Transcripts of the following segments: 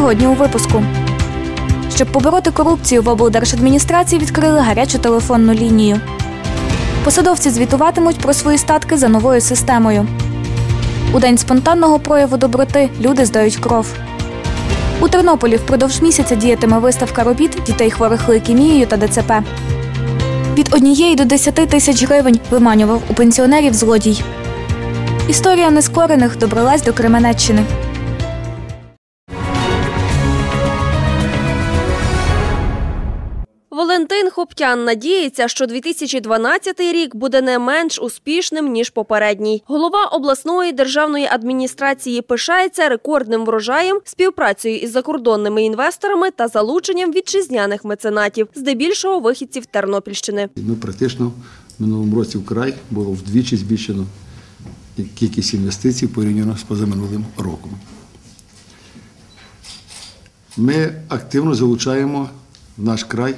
Сьогодні у випуску. Щоб побороти корупцію, в облдержадміністрації відкрили гарячу телефонну лінію. Посадовці звітуватимуть про свої статки за новою системою. У день спонтанного прояву доброти люди здають кров. У Тернополі впродовж місяця діятиме виставка робіт дітей хворих лейкемією та ДЦП. Від однієї до 10 тисяч гривень виманював у пенсіонерів злодій. Історія нескорених добралась до Кременеччини. Валентин Хоптян надіється, що 2012 рік буде не менш успішним ніж попередній. Голова обласної державної адміністрації пишається рекордним врожаєм, співпрацею із закордонними інвесторами та залученням вітчизняних меценатів, здебільшого вихідців Тернопільщини. Ну, практично в минулому році в край було вдвічі збільшено кількість інвестицій порівняно з позаминулим роком. Ми активно залучаємо в наш край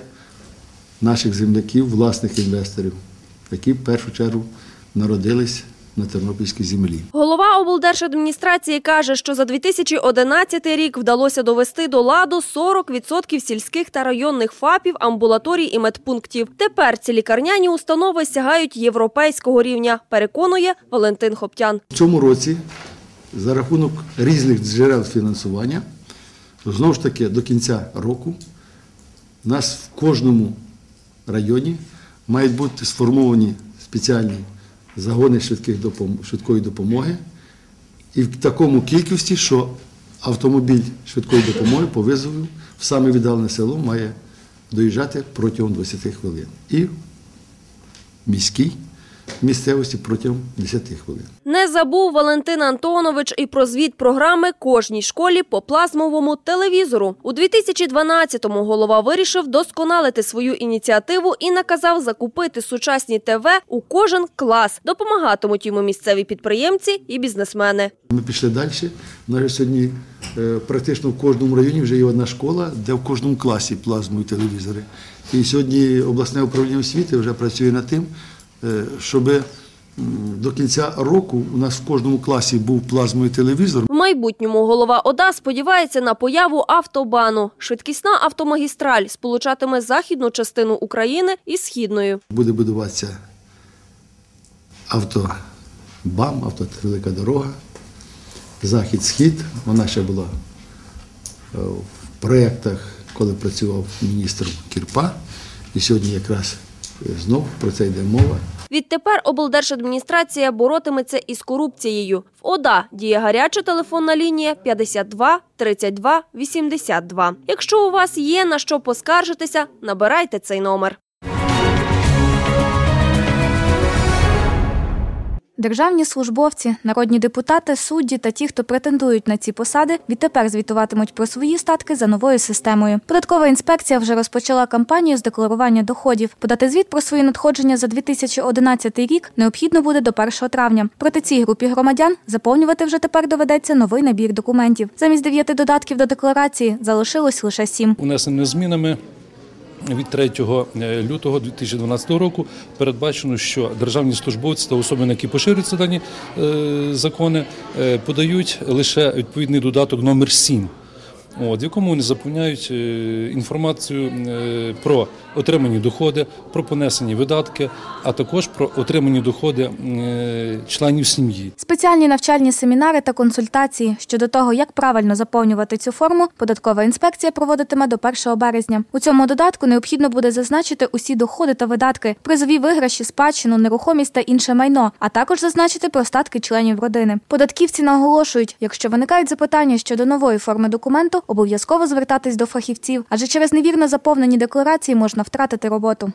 наших земляків, власних інвесторів, які в першу чергу народились на тернопільській землі. Голова облдержадміністрації каже, що за 2011 рік вдалося довести до ладу 40% сільських та районних ФАПів, амбулаторій і медпунктів. Тепер ці лікарняні установи сягають європейського рівня, переконує Валентин Хоптян. В цьому році за рахунок різних джерел фінансування, знову ж таки, до кінця року у нас в кожному районі мають бути сформовані спеціальні загони швидкої допомоги і в такому кількості, що автомобіль швидкої допомоги по визову в саме віддалене село має доїжджати протягом 20 хвилин. І в міській місцевості протягом 10 хвилин. Не забув Валентин Антонович і про звіт програми кожній школі по плазмовому телевізору. У 2012-му голова вирішив досконалити свою ініціативу і наказав закупити сучасні ТВ у кожен клас. Допомагатимуть йому місцеві підприємці і бізнесмени. Ми пішли далі. У сьогодні е, практично в кожному районі вже є одна школа, де в кожному класі плазмові телевізори. І сьогодні обласне управління освіти вже працює над тим, щоб до кінця року у нас в кожному класі був плазмовий телевізор. В майбутньому голова ОДА сподівається на появу автобану. Швидкісна автомагістраль сполучатиме західну частину України із східною. Буде будуватися автобам, автовелика дорога, захід-схід. Вона ще була е, в проєктах, коли працював міністр Кірпа. І сьогодні якраз е, знов про це йде мова. Відтепер облдержадміністрація боротиметься із корупцією. В ОДА діє гаряча телефонна лінія 52 32 82. Якщо у вас є на що поскаржитися, набирайте цей номер. Державні службовці, народні депутати, судді та ті, хто претендують на ці посади, відтепер звітуватимуть про свої статки за новою системою. Податкова інспекція вже розпочала кампанію з декларування доходів. Подати звіт про свої надходження за 2011 рік необхідно буде до 1 травня. Проти цій групі громадян заповнювати вже тепер доведеться новий набір документів. Замість дев'яти додатків до декларації залишилось лише сім. Унесеними змінами від 3 лютого 2012 року передбачено, що державні службовці та особи, на які поширюються дані е, закони, е, подають лише відповідний додаток номер 7 От, в якому вони заповняють е, інформацію е, про отримані доходи, про понесені видатки, а також про отримані доходи е, членів сім'ї. Спеціальні навчальні семінари та консультації щодо того, як правильно заповнювати цю форму, податкова інспекція проводитиме до 1 березня. У цьому додатку необхідно буде зазначити усі доходи та видатки, призові виграші, спадщину, нерухомість та інше майно, а також зазначити про статки членів родини. Податківці наголошують, якщо виникають запитання щодо нової форми документу, обов'язково звертатись до фахівців, адже через невірно заповнені декларації можна втратити роботу.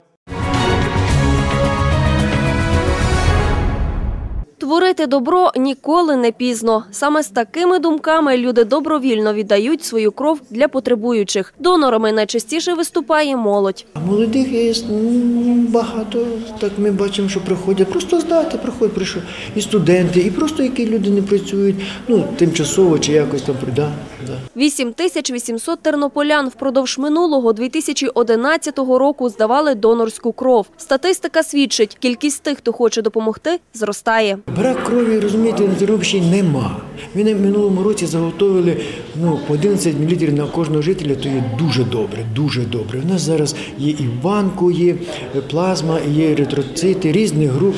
Творити добро ніколи не пізно. Саме з такими думками люди добровільно віддають свою кров для потребуючих. Донорами найчастіше виступає молодь. Молодих є багато. Так ми бачимо, що приходять. Просто здати, приходять, прийшов. І студенти, і просто які люди не працюють, ну, тимчасово чи якось там да, да. 8800 тернополян впродовж минулого 2011 року здавали донорську кров. Статистика свідчить, кількість тих, хто хоче допомогти, зростає. Брак крові, розумієте, на Тернопільщині нема. Ми в минулому році заготовили ну, по 11 мл на кожного жителя, то є дуже добре, дуже добре. У нас зараз є і в банку, є плазма, є еритроцити, різних груп.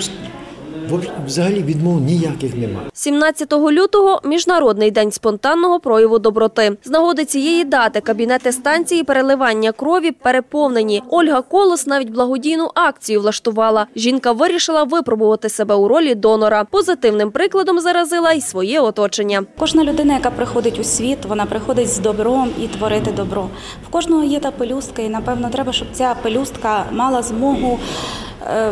Взагалі відмов ніяких нема. 17 лютого – Міжнародний день спонтанного прояву доброти. З нагоди цієї дати кабінети станції переливання крові переповнені. Ольга Колос навіть благодійну акцію влаштувала. Жінка вирішила випробувати себе у ролі донора. Позитивним прикладом заразила й своє оточення. Кожна людина, яка приходить у світ, вона приходить з добром і творити добро. В кожного є та пелюстка, і напевно треба, щоб ця пелюстка мала змогу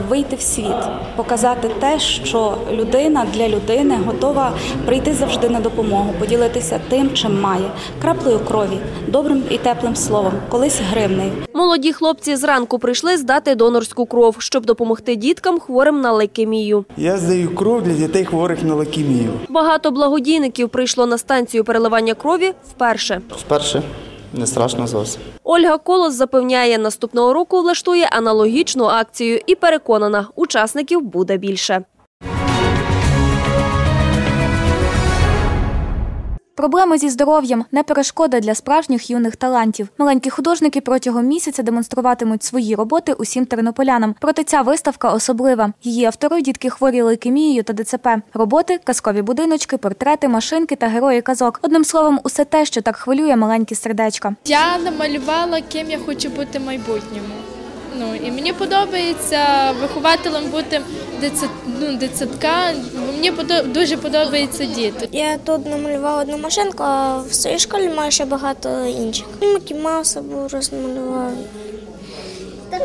вийти в світ, показати те, що людина для людини готова прийти завжди на допомогу, поділитися тим, чим має, краплею крові, добрим і теплим словом, колись гривнею. Молоді хлопці зранку прийшли здати донорську кров, щоб допомогти діткам хворим на лейкемію. Я здаю кров для дітей хворих на лейкемію. Багато благодійників прийшло на станцію переливання крові вперше. Вперше не страшно зовсім. Ольга Колос запевняє, наступного року влаштує аналогічну акцію і переконана, учасників буде більше. Проблеми зі здоров'ям не перешкода для справжніх юних талантів. Маленькі художники протягом місяця демонструватимуть свої роботи усім тернополянам. Проте ця виставка особлива. Її автори дітки хворі лейкемією та ДЦП. Роботи, казкові будиночки, портрети, машинки та герої казок. Одним словом, усе те, що так хвилює маленькі сердечка. Я намалювала, ким я хочу бути в майбутньому. Ну і мені подобається вихователем бути дитсад, ну, дитсадка. бо Мені подо- дуже подобаються діти. Я тут намалювала одну машинку, а в своїй школі маю ще багато інших. Мікі Мауса був розмалював.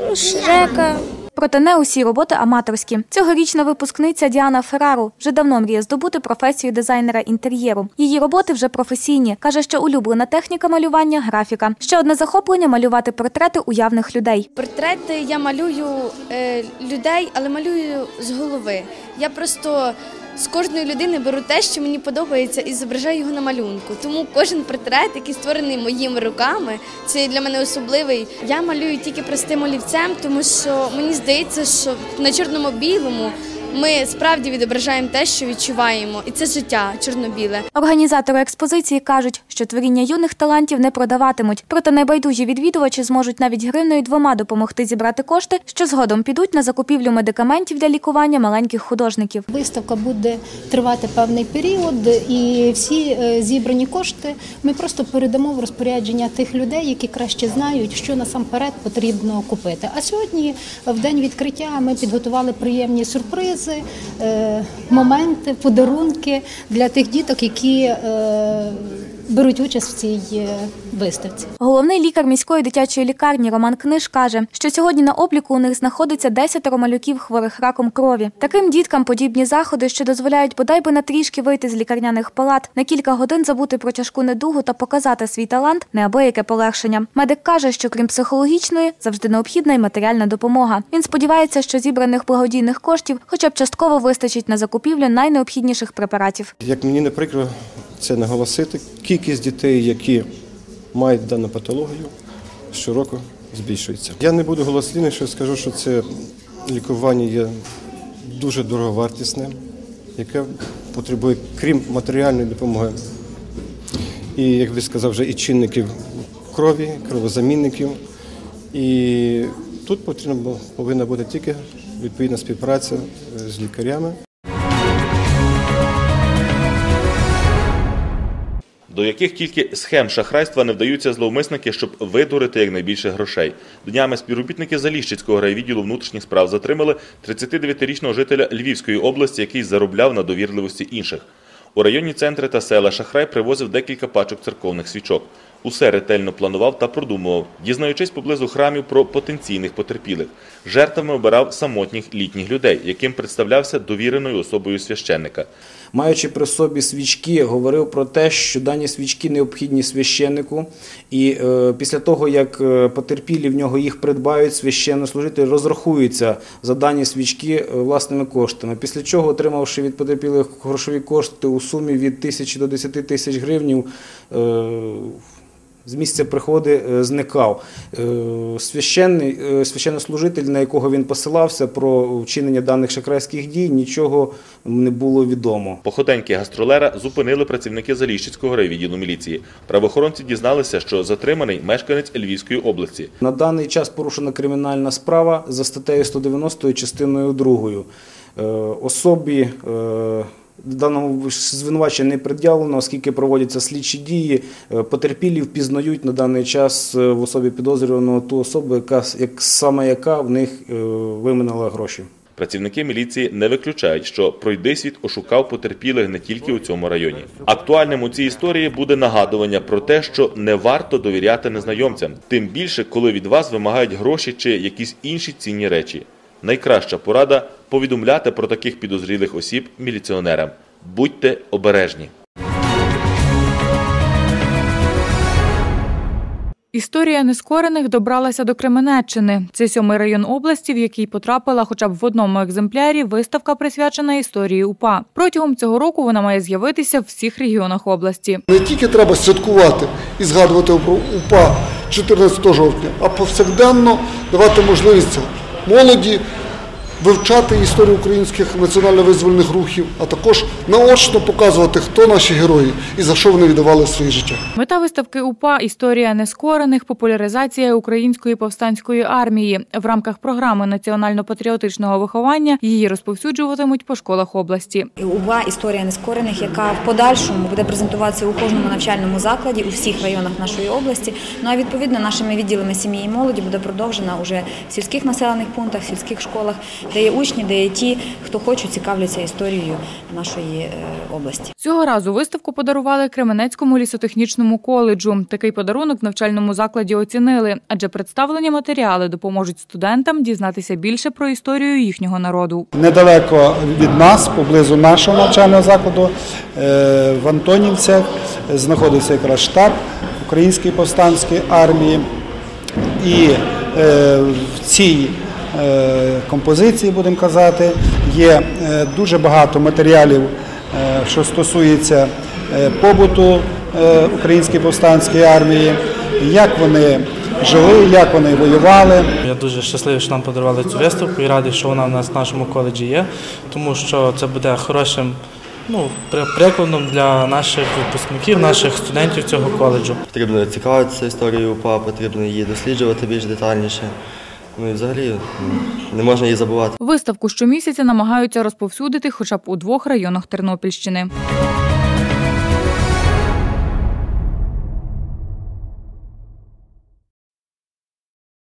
Ну, Шрека. Проте не усі роботи аматорські. Цьогорічна випускниця Діана Феррару вже давно мріє здобути професію дизайнера інтер'єру. Її роботи вже професійні. каже, що улюблена техніка малювання графіка. Ще одне захоплення малювати портрети уявних людей. Портрети я малюю е, людей, але малюю з голови. Я просто з кожної людини беру те, що мені подобається, і зображаю його на малюнку. Тому кожен портрет, який створений моїми руками, це для мене особливий. Я малюю тільки простим олівцем, тому що мені здається, що на чорному білому ми справді відображаємо те, що відчуваємо, і це життя чорно-біле. Організатори експозиції кажуть, що творіння юних талантів не продаватимуть, проте найбайдужі відвідувачі зможуть навіть гривною двома допомогти зібрати кошти, що згодом підуть на закупівлю медикаментів для лікування маленьких художників. Виставка буде тривати певний період, і всі е, зібрані кошти ми просто передамо в розпорядження тих людей, які краще знають, що насамперед потрібно купити. А сьогодні, в день відкриття, ми підготували приємні сюрпризи, е, моменти, подарунки для тих діток, які е, беруть участь в цій е, виставці. Головний лікар міської дитячої лікарні Роман Книж каже, що сьогодні на обліку у них знаходиться 10 малюків хворих раком крові. Таким діткам подібні заходи, що дозволяють бодай би на трішки вийти з лікарняних палат, на кілька годин забути про тяжку недугу та показати свій талант, неабияке полегшення. Медик каже, що крім психологічної, завжди необхідна й матеріальна допомога. Він сподівається, що зібраних благодійних коштів хоча б частково вистачить на закупівлю найнеобхідніших препаратів. Як мені не прикро це наголосити, кількість дітей, які мають дану патологію, щороку збільшується. Я не буду голослівним, скажу, що це лікування є дуже дороговартісне, яке потребує, крім матеріальної допомоги, і, як ви сказав, вже і чинників крові, кровозамінників. І тут потрібно повинна бути тільки відповідна співпраця з лікарями. До яких тільки схем шахрайства не вдаються зловмисники, щоб видурити якнайбільше грошей. Днями співробітники Заліщицького райвідділу внутрішніх справ затримали 39-річного жителя Львівської області, який заробляв на довірливості інших. У районні центри та села Шахрай привозив декілька пачок церковних свічок. Усе ретельно планував та продумував, дізнаючись поблизу храмів про потенційних потерпілих. Жертвами обирав самотніх літніх людей, яким представлявся довіреною особою священника. Маючи при собі свічки, говорив про те, що дані свічки необхідні священнику, і е, після того, як е, потерпілі в нього їх придбають, священнослужитель розрахується за дані свічки е, власними коштами. Після чого, отримавши від потерпілих грошові кошти у сумі від тисячі до 10 тисяч гривнів, е, з місця приходи е, зникав. Е, Священний, е, священнослужитель, на якого він посилався про вчинення даних шахрайських дій, нічого не було відомо. Походеньки гастролера зупинили працівники Заліщицького райвідділу міліції. Правоохоронці дізналися, що затриманий мешканець Львівської області. На даний час порушена кримінальна справа за статтею 190 частиною 2. Е, Особі даному звинувачення не пред'явлено, оскільки проводяться слідчі дії. Е, Потерпілі впізнають на даний час е, в особі підозрюваного ту особу, яка як саме яка в них е, виминала гроші. Працівники міліції не виключають, що пройдисвіт ошукав потерпілих не тільки у цьому районі. Актуальним у цій історії буде нагадування про те, що не варто довіряти незнайомцям, тим більше, коли від вас вимагають гроші чи якісь інші цінні речі. Найкраща порада повідомляти про таких підозрілих осіб міліціонерам. Будьте обережні. Історія нескорених добралася до Кременеччини. Це сьомий район області, в який потрапила хоча б в одному екземплярі виставка, присвячена історії УПА. Протягом цього року вона має з'явитися в всіх регіонах області. Не тільки треба святкувати і згадувати про УПА 14 жовтня, а повсякденно давати можливість молоді вивчати історію українських національно-визвольних рухів, а також наочно показувати, хто наші герої і за що вони віддавали своє життя. Мета виставки УПА Історія нескорених популяризація української повстанської армії. В рамках програми національно-патріотичного виховання її розповсюджуватимуть по школах області. УВА історія нескорених, яка в подальшому буде презентуватися у кожному навчальному закладі у всіх районах нашої області. Ну а відповідно нашими відділами сім'ї і молоді буде продовжена уже в сільських населених пунктах, в сільських школах, де є учні, де є ті, хто хоче цікавляться історією нашої е, області. Цього разу виставку подарували Кременецькому лісотехнічному коледжу. Такий подарунок в навчальному закладі оцінили, адже представлені матеріали допоможуть студентам дізнатися більше про історію їхнього народу. Недалеко від нас, поблизу нашого навчального закладу, е, в Антонівцях знаходиться якраз штаб Української повстанської армії. І е, в цій композиції, будемо казати, є е, дуже багато матеріалів, е, що стосується е, побуту е, Української повстанської армії, як вони жили, як вони воювали. Я дуже щасливий, що нам подарували цю виставку і радий, що вона в нас в нашому коледжі є, тому що це буде хорошим ну, прикладом для наших випускників, наших студентів цього коледжу. Потрібно цікавитися історією УПА, потрібно її досліджувати більш детальніше. Ну і взагалі не можна її забувати. Виставку щомісяця намагаються розповсюдити хоча б у двох районах Тернопільщини.